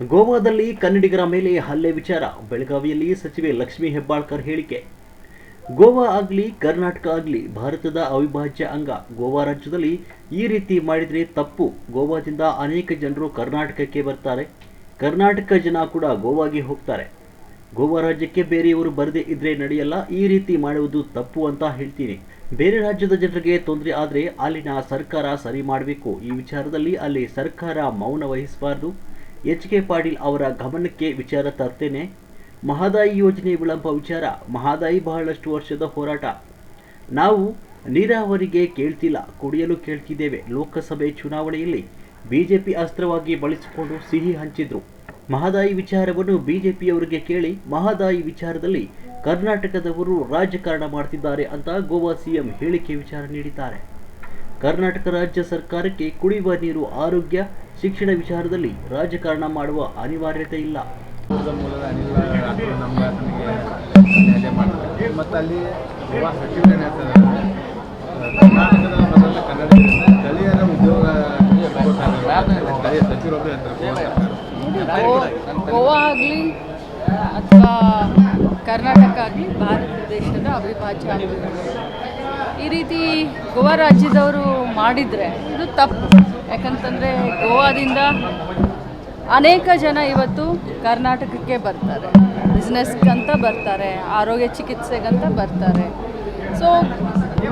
ಗೋವಾದಲ್ಲಿ ಕನ್ನಡಿಗರ ಮೇಲೆ ಹಲ್ಲೆ ವಿಚಾರ. ಬೆಳಗಾವಿಯಲ್ಲಿ ಸಚಿವೆ ಲಕ್ಷ್ಮೀ ಹೆಬ್ಬಾಳ್ಕರ್ ಹೇಳಿಕೆ. ಗೋವಾ ಆಗಲಿ, ಕರ್ನಾಟಕ ಆಗಲಿ, ಭಾರತದ ಅವಿಭಾಜ್ಯ ಅಂಗ. ಗೋವಾ ರಾಜ್ಯದಲ್ಲಿ ಈ ರೀತಿ ಮಾಡಿದರೆ ತಪ್ಪು. ಗೋವಾದಿಂದ ಅನೇಕ ಜನರು ಕರ್ನಾಟಕಕ್ಕೆ ಬರ್ತಾರೆ. ಕರ್ನಾಟಕ ಜನ ಕೂಡ ಗೋವಾಗೆ ಹೋಗ್ತಾರೆ. ಗೋವಾ ರಾಜ್ಯಕ್ಕೆ ಬೇರೆಯವರು ಬರದೇ ಇದ್ರೆ ನಡೆಯಲ್ಲ. ಈ ರೀತಿ ಮಾಡುವುದು ತಪ್ಪು ಅಂತ ಹೇಳ್ತೀನಿ. ಬೇರೆ ರಾಜ್ಯದ ಜನರಿಗೆ ತೊಂದರೆ ಆದರೆ ಅಲ್ಲಿನ ಸರ್ಕಾರ ಸರಿ ಮಾಡಬೇಕು. ಈ ವಿಚಾರದಲ್ಲಿ ಅಲ್ಲಿ ಸರ್ಕಾರ ಮೌನ ವಹಿಸಬಾರದು. ಎಚ್ ಕೆ ಪಾಟೀಲ್ ಅವರ ಗಮನಕ್ಕೆ ವಿಚಾರ ತರ್ತೇನೆ. ಮಹದಾಯಿ ಯೋಜನೆ ವಿಳಂಬ ವಿಚಾರ, ಮಹದಾಯಿ ಬಹಳಷ್ಟು ವರ್ಷದ ಹೋರಾಟ. ನಾವು ನೀರಾವರಿಗೆ ಕೇಳ್ತಿಲ್ಲ, ಕುಡಿಯಲು ಕೇಳ್ತಿದ್ದೇವೆ. ಲೋಕಸಭೆ ಚುನಾವಣೆಯಲ್ಲಿ ಬಿಜೆಪಿ ಅಸ್ತ್ರವಾಗಿ ಬಳಸಿಕೊಂಡು ಸಿಹಿ ಹಂಚಿದ್ರು. ಮಹದಾಯಿ ವಿಚಾರವನ್ನು ಬಿಜೆಪಿಯವರಿಗೆ ಕೇಳಿ, ಮಹದಾಯಿ ವಿಚಾರದಲ್ಲಿ ಕರ್ನಾಟಕದವರು ರಾಜಕಾರಣ ಮಾಡ್ತಿದ್ದಾರೆ ಅಂತ ಗೋವಾ ಸಿಎಂ ಹೇಳಿಕೆ ವಿಚಾರ ನೀಡಿದ್ದಾರೆ. ಕರ್ನಾಟಕ ರಾಜ್ಯ ಸರ್ಕಾರಕ್ಕೆ ಕುಡಿಯುವ ನೀರು ಆರೋಗ್ಯ ಶಿಕ್ಷಣ ವಿಚಾರದಲ್ಲಿ ರಾಜಕಾರಣ ಮಾಡುವ ಅನಿವಾರ್ಯತೆ ಇಲ್ಲ ಮತ್ತು ಅಲ್ಲಿ ಸಚಿವರು ಕರ್ನಾಟಕದ ಮೊದಲ ಸ್ಥಳೀಯರ ಉದ್ಯೋಗ. ಸ್ಥಳೀಯ. ಗೋ- ಗೋವಾ ಆಗಲಿ ಅಥವಾ ಕರ್ನಾಟಕ ಆಗಲಿ ಭಾರತ ದೇಶದ ಅವಿಭಾಜ್ಯ ಅಂಗಗಳು ಈ ರೀತಿ ಗೋವಾ ರಾಜ್ಯದವರು ಮಾಡಿದರೆ ಇದು ತಪ್ಪು. ಯಾಕಂತಂದರೆ ಗೋವಾದಿಂದ ಅನೇಕ ಜನ ಇವತ್ತು ಕರ್ನಾಟಕಕ್ಕೆ ಬರ್ತಾರೆ. ಬಿಸ್ನೆಸ್ಗಂತ ಬರ್ತಾರೆ, ಆರೋಗ್ಯ ಚಿಕಿತ್ಸೆಗಂತ ಬರ್ತಾರೆ. ಸೊ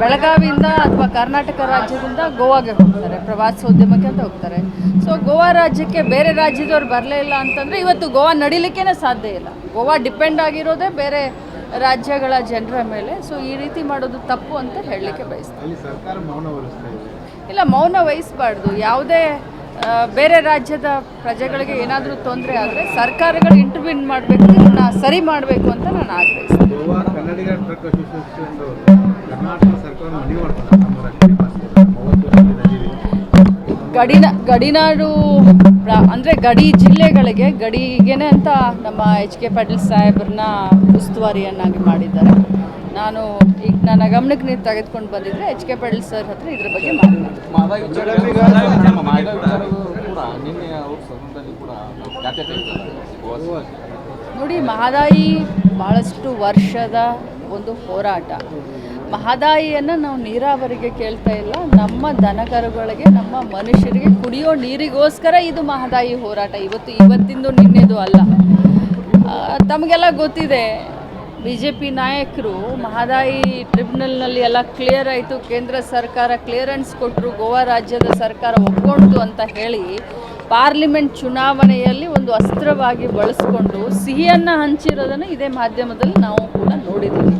ಬೆಳಗಾವಿಯಿಂದ ಅಥವಾ ಕರ್ನಾಟಕ ರಾಜ್ಯದಿಂದ ಗೋವಾಗೆ ಹೋಗ್ತಾರೆ, ಪ್ರವಾಸೋದ್ಯಮಕ್ಕೆ ಅಂತ ಹೋಗ್ತಾರೆ. ಸೊ ಗೋವಾ ರಾಜ್ಯಕ್ಕೆ ಬೇರೆ ರಾಜ್ಯದವ್ರು ಬರಲೇ ಇಲ್ಲ ಅಂತಂದರೆ ಇವತ್ತು ಗೋವಾ ನಡಿಲಿಕ್ಕೇ ಸಾಧ್ಯ ಇಲ್ಲ. ಗೋವಾ ಡಿಪೆಂಡ್ ಆಗಿರೋದೇ ಬೇರೆ ರಾಜ್ಯಗಳ ಜನರ ಮೇಲೆ. ಸೊ ಈ ರೀತಿ ಮಾಡೋದು ತಪ್ಪು ಅಂತ ಹೇಳಲಿಕ್ಕೆ ಬಯಸ್ತೀನಿ. ಇಲ್ಲ ಮೌನ ವಹಿಸಬಾರ್ದು. ಯಾವುದೇ ಬೇರೆ ರಾಜ್ಯದ ಪ್ರಜೆಗಳಿಗೆ ಏನಾದರೂ ತೊಂದರೆ ಆದರೆ ಸರ್ಕಾರಗಳು ಇಂಟರ್ವ್ಯೂನ್ ಮಾಡಬೇಕು ಇದನ್ನ ಸರಿ ಮಾಡಬೇಕು ಅಂತ ನಾನು ಆಗ್ರಹಿಸ್ತೀನಿ. ಗಡಿನ ಗಡಿನಾಡು ಪ್ರ- ಅಂದರೆ ಗಡಿ ಜಿಲ್ಲೆಗಳಿಗೆ ಗಡಿಗೆನೆ ಅಂತ ನಮ್ಮ ಎಚ್ ಕೆ ಪಾಟೀಲ್ ಸಾಹೇಬ್ರನ್ನ ಉಸ್ತುವಾರಿಯನ್ನಾಗಿ ಮಾಡಿದ್ದಾರೆ. ನಾನು ಈಗ ನನ್ನ ಗಮನಕ್ಕೆ ನೀವು ತೆಗೆದುಕೊಂಡು ಬಂದಿದ್ರೆ ಎಚ್ ಕೆ ಪಾಟೀಲ್ ಸರ್ ಹತ್ರ ಇದ್ರ ಬಗ್ಗೆ ಮಾತನಾಡ್ತೀನಿ ನೋಡಿ ಮಹದಾಯಿ ಭಾಳಷ್ಟು ವರ್ಷದ ಒಂದು ಹೋರಾಟ. ಮಹದಾಯಿಯನ್ನು ನಾವು ನೀರಾವರಿಗೆ ಕೇಳ್ತಾ ಇಲ್ಲ, ನಮ್ಮ ದನಕರುಗಳಿಗೆ, ನಮ್ಮ ಮನುಷ್ಯರಿಗೆ ಕುಡಿಯೋ ನೀರಿಗೋಸ್ಕರ ಇದು ಮಹದಾಯಿ ಹೋರಾಟ. ಇವತ್ತು ಇವತ್ತಿಂದು ನಿನ್ನೆದು ಅಲ್ಲ. ತಮಗೆಲ್ಲ ಗೊತ್ತಿದೆ ಬಿ ಜೆ ಪಿ ನಾಯಕರು ಮಹದಾಯಿ ಟ್ರಿಬ್ಯುನಲ್ನಲ್ಲಿ ಎಲ್ಲ ಕ್ಲಿಯರ್ ಆಯಿತು, ಕೇಂದ್ರ ಸರ್ಕಾರ ಕ್ಲಿಯರೆನ್ಸ್ ಕೊಟ್ಟರು ಗೋವಾ ರಾಜ್ಯದ ಸರ್ಕಾರ ಒಪ್ಕೊಂಡು ಅಂತ ಹೇಳಿ ಪಾರ್ಲಿಮೆಂಟ್ ಚುನಾವಣೆಯಲ್ಲಿ ಒಂದು ಅಸ್ತ್ರವಾಗಿ ಬಳಸ್ಕೊಂಡು ಸಿಹಿಯನ್ನು ಹಂಚಿರೋದನ್ನು ಇದೇ ಮಾಧ್ಯಮದಲ್ಲಿ ನಾವು ಕೂಡ ನೋಡಿದ್ದೀವಿ.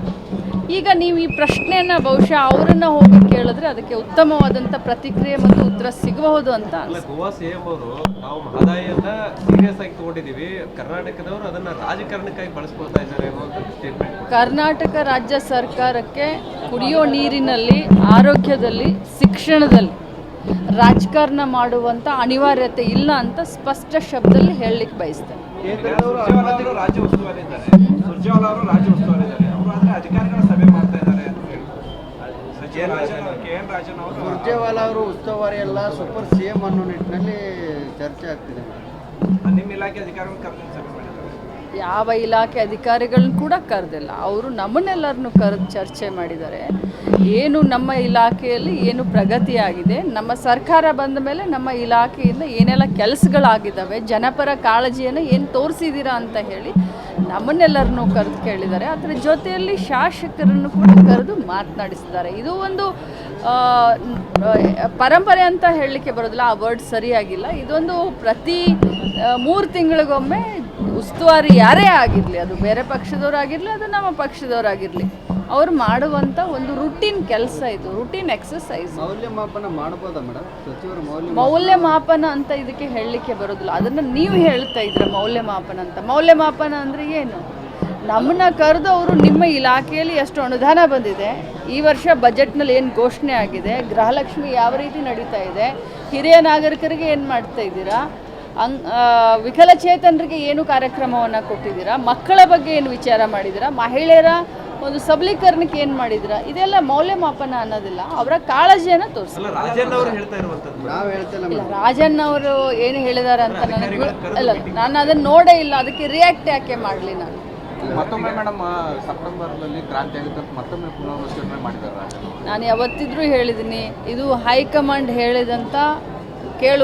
ಈಗ ನೀವು ಈ ಪ್ರಶ್ನೆಯನ್ನು ಬಹುಶಃ ಅವರನ್ನು ಹೋಗಿ ಕೇಳಿದ್ರೆ ಅದಕ್ಕೆ ಉತ್ತಮವಾದಂಥ ಪ್ರತಿಕ್ರಿಯೆ ಮತ್ತು ಉತ್ತರ ಸಿಗಬಹುದು ಅಂತ ಗೋವಾ ಸಿಎಂ ಅವರು ನಾವು ಮಹದಾಯಿಯನ್ನ ಸೀರಿಯಸ್ ಆಗಿ ತಗೊಂಡಿದ್ದೀವಿ. ಕರ್ನಾಟಕದವರು ಅದನ್ನ ರಾಜಕಾರಣಕ್ಕಾಗಿ ಬಳಸ್ಕೊಳ್ತಾ ಇದ್ದಾರೆ ಕರ್ನಾಟಕ ರಾಜ್ಯ ಸರ್ಕಾರಕ್ಕೆ ಕುಡಿಯೋ ನೀರಿನಲ್ಲಿ ಆರೋಗ್ಯದಲ್ಲಿ ಶಿಕ್ಷಣದಲ್ಲಿ ರಾಜಕಾರಣ ಮಾಡುವಂಥ ಅನಿವಾರ್ಯತೆ ಇಲ್ಲ ಅಂತ ಸ್ಪಷ್ಟ ಶಬ್ದದಲ್ಲಿ ಹೇಳಲಿಕ್ಕೆ ಬಯಸ್ತೇನೆ. ಸುರ್ಜೇವಾಲ ಅವರು ಉಸ್ತುವಾರಿ ಅವರು ಆದ್ರೆ ಅಧಿಕಾರಿಗಳ ಸಭೆ ಮಾಡ್ತಾ ಅಂತ ಹೇಳಿ. ಕೆ ರಾಜನ್ ಕೆ ರಾಜನ್ ಅವರು ಸುರ್ಜೇವಾಲ ಅವರು ಉಸ್ತುವಾರಿ ಎಲ್ಲ ಸೂಪರ್ ಸಿ ಎಂ ಅನ್ನೋ ನಿಟ್ಟಿನಲ್ಲಿ ಚರ್ಚೆ ಆಗ್ತಿದೆ. ನಿಮ್ಮ ಇಲಾಖೆ ಅಧಿಕಾರಿಗಳು ಕರೆದು ಸಭೆ ಮಾಡಿದ್ದಾರೆ. ಯಾವ ಇಲಾಖೆ ಅಧಿಕಾರಿಗಳನ್ನ ಕೂಡ ಕರೆದಿಲ್ಲ. ಅವರು ನಮ್ಮನ್ನೆಲ್ಲರನ್ನು ಕರೆದು ಚರ್ಚೆ ಮಾಡಿದ್ದಾರೆ. ಏನು ನಮ್ಮ ಇಲಾಖೆಯಲ್ಲಿ ಏನು ಪ್ರಗತಿಯಾಗಿದೆ, ನಮ್ಮ ಸರ್ಕಾರ ಬಂದ ಮೇಲೆ ನಮ್ಮ ಇಲಾಖೆಯಿಂದ ಏನೆಲ್ಲ ಕೆಲಸಗಳಾಗಿದ್ದಾವೆ, ಜನಪರ ಕಾಳಜಿಯನ್ನು ಏನು ತೋರಿಸಿದ್ದೀರಾ ಅಂತ ಹೇಳಿ ನಮ್ಮನ್ನೆಲ್ಲರನ್ನು ಕರೆದು ಕೇಳಿದ್ದಾರೆ. ಅದರ ಜೊತೆಯಲ್ಲಿ ಶಾಸಕರನ್ನು ಕೂಡ ಕರೆದು ಮಾತನಾಡಿಸಿದ್ದಾರೆ. ಇದು ಒಂದು ಪರಂಪರೆ ಅಂತ ಹೇಳಲಿಕ್ಕೆ ಬರೋದಿಲ್ಲ. ಆ ವರ್ಡ್ ಸರಿಯಾಗಿಲ್ಲ. ಇದೊಂದು ಪ್ರತಿ ಮೂರು ತಿಂಗಳಿಗೊಮ್ಮೆ ಉಸ್ತುವಾರಿ ಯಾರೇ ಆಗಿರಲಿ ಅದು ಬೇರೆ ಪಕ್ಷದವರಾಗಿರಲಿ ಅದು ನಮ್ಮ ಪಕ್ಷದವರಾಗಿರಲಿ ಅವ್ರು ಮಾಡುವಂಥ ಒಂದು ರುಟೀನ್ ಕೆಲಸ ಇದು ರುಟೀನ್ ಎಕ್ಸಸೈಸ್ ಮೌಲ್ಯಮಾಪನ ಮಾಡ್ಬೋದಾ ಮೇಡಮ್? ಸಚಿವರು ಮೌಲ್ಯಮಾಪನ ಅಂತ ಇದಕ್ಕೆ ಹೇಳಲಿಕ್ಕೆ ಬರೋದಿಲ್ಲ. ಅದನ್ನು ನೀವು ಹೇಳ್ತಾ ಇದ್ರ ಮೌಲ್ಯಮಾಪನ ಅಂತ. ಮೌಲ್ಯಮಾಪನ ಅಂದರೆ ಏನು? ನಮ್ಮನ್ನ ಕರೆದು ಅವರು ನಿಮ್ಮ ಇಲಾಖೆಯಲ್ಲಿ ಎಷ್ಟು ಅನುದಾನ ಬಂದಿದೆ. ಈ ವರ್ಷ ಬಜೆಟ್ನಲ್ಲಿ ಏನು ಘೋಷಣೆ ಆಗಿದೆ? ಗೃಹಲಕ್ಷ್ಮಿ ಯಾವ ರೀತಿ ನಡೀತಾ ಇದೆ? ಹಿರಿಯ ನಾಗರಿಕರಿಗೆ ಏನು ಮಾಡ್ತಾ ಇದ್ದೀರಾ? ಅಂಗ್ ಆ, ವಿಕಲಚೇತನರಿಗೆ ಏನು ಕಾರ್ಯಕ್ರಮವನ್ನು ಕೊಟ್ಟಿದ್ದೀರಾ? ಮಕ್ಕಳ ಬಗ್ಗೆ ಏನು ವಿಚಾರ ಮಾಡಿದ್ದೀರಾ? ಮಹಿಳೆಯರ ಒಂದು ಸಬಲೀಕರಣಕ್ಕೆ ಏನು ಮಾಡಿದ್ರ ಇದೆಲ್ಲ ಮೌಲ್ಯಮಾಪನ ಅನ್ನೋದಿಲ್ಲ. ಅವರ ಕಾಳಜಿಯನ್ನು ತೋರಿಸಿ ಅಲ್ಲ ರಾಜನ್ ಅವರು ಏನು ಹೇಳಿದ್ದಾರೆ ಅಂತ ನನಗೆ ಅಲ್ಲ ನಾನು ಅದನ್ನು ನೋಡೇ ಇಲ್ಲ. ಅದಕ್ಕೆ ರಿಯಾಕ್ಟ್ ಯಾಕೆ ಮಾಡಲಿ ನಾನು? ಮತ್ತೊಮ್ಮೆ ಮೇಡಮ್ ಸೆಪ್ಟೆಂಬರ್ನಲ್ಲಿ ಕ್ರಾಂತಿ ಆಗುತ್ತೆ ಅಂತ ಮತ್ತೊಮ್ಮೆ ಮಾಡಿದ್ದಾರೆ ನಾನು ಯಾವತ್ತಿದ್ರೂ ಹೇಳಿದ್ದೀನಿ ಇದು ಹೈಕಮಾಂಡ್ ಹೇಳಿದಂಥ ಕೇಳು